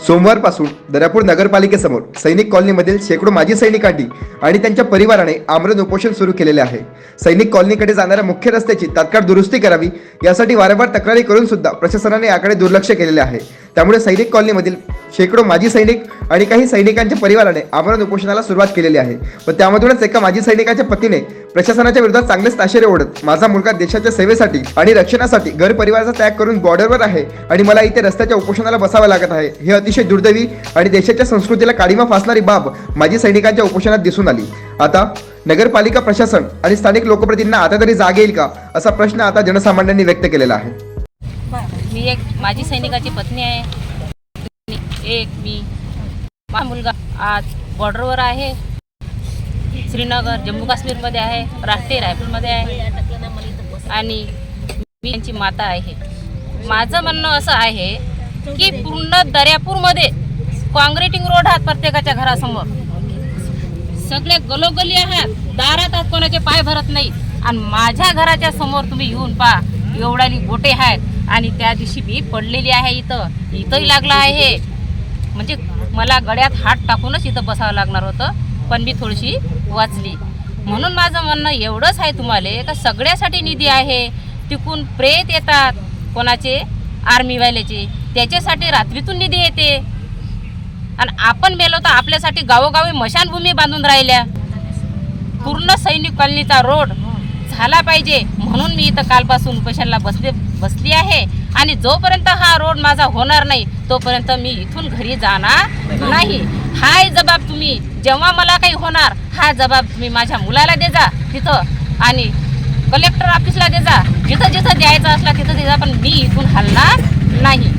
सोमवारपासून दर्यापूर नगरपालिकेसमोर सैनिक कॉलनीमधील शेकडो माजी सैनिकांनी आणि त्यांच्या परिवाराने आमरण उपोषण सुरू केलेले आहे. सैनिक कॉलनीकडे जाणाऱ्या मुख्य रस्त्याची तात्काळ दुरुस्ती करावी यासाठी वारंवार तक्रारी करून सुद्धा प्रशासनाने याकडे दुर्लक्ष केलेले आहे. त्यामुळे सैनिक कॉलनीमधील शेकडो माजी सैनिक आणि काही सैनिकांच्या परिवाराने आमरण उपोषणाला सुरुवात केलेली आहे. व त्यामधूनच एका माजी सैनिकाच्या पतीने प्रशासनाच्या विरोधात चांगलेच ताशेरे ओढत माझा मुलगा देशाच्या सेवेसाठी आणि रक्षणासाठी घर परिवाराचा त्याग करून बॉर्डरवर आहे आणि मला इथे रस्त्याच्या उपोषणाला बसावं लागत आहे. हे अतिशय दुर्दैवी आणि देशाच्या संस्कृतीला काडीमा फासणारी बाब माजी सैनिकांच्या उपोषणात दिसून आली. आता नगरपालिका प्रशासन आणि स्थानिक लोकप्रतिनिधींना आता तरी जाग येईल का असा प्रश्न आता जनसामान्यांनी व्यक्त केलेला आहे. मी एक माजी सैनिकाची पत्नी आहे. एक मी माझा मुलगा आज बॉर्डरवर आहे. श्रीनगर जम्मू काश्मीरमध्ये आहे राष्ट्रीय रायफलमध्ये आहे. आणि मी त्यांची माता आहे. माझं म्हणणं असं आहे की पूर्ण दर्यापूरमध्ये काँक्रिटिंग रोड आहात प्रत्येकाच्या घरासमोर. सगळे गलोगली आहात. दारात आहात कोणाचे पाय भरत नाही. आणि माझ्या घराच्या समोर तुम्ही येऊन पहा. एवढ्याली गोटे आहेत. आणि त्या दिवशी मी पडलेली आहे इथं. इथंही लागलं आहे. म्हणजे मला गळ्यात हात टाकूनच इथं बसावं लागणार होतं पण मी थोडीशी वाचली. म्हणून माझं म्हणणं एवढंच आहे तुम्हाला का सगळ्यासाठी निधी आहे तिकून प्रेत येतात कोणाचे? आर्मीवाल्याचे. त्याच्यासाठी रात्रीतून निधी येते. आणि आपण मेलो तर आपल्यासाठी गावोगावी मशानभूमी बांधून राहिल्या. पूर्ण सैनिक कॉलनीचा रोड झाला पाहिजे. म्हणून मी इथं कालपासून उपोषणाला बसले बसली आहे. आणि जोपर्यंत हा रोड माझा होणार नाही तोपर्यंत मी इथून घरी जाणार नाही. हाय जबाब तुम्ही. जेव्हा मला काही होणार हा जबाब तुम्ही माझ्या मुलाला दे जा तिथं. आणि कलेक्टर ऑफिसला दे जा. जिथं जिथं द्यायचं असला तिथं दे जा पण मी इथून हलणार नाही.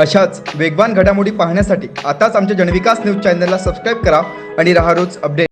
अशाच वेगवान घडामोडी पाहण्यासाठी आताच आमच्या जनविकास न्यूज चॅनलला सबस्क्राईब करा आणि राहा रोज अपडेट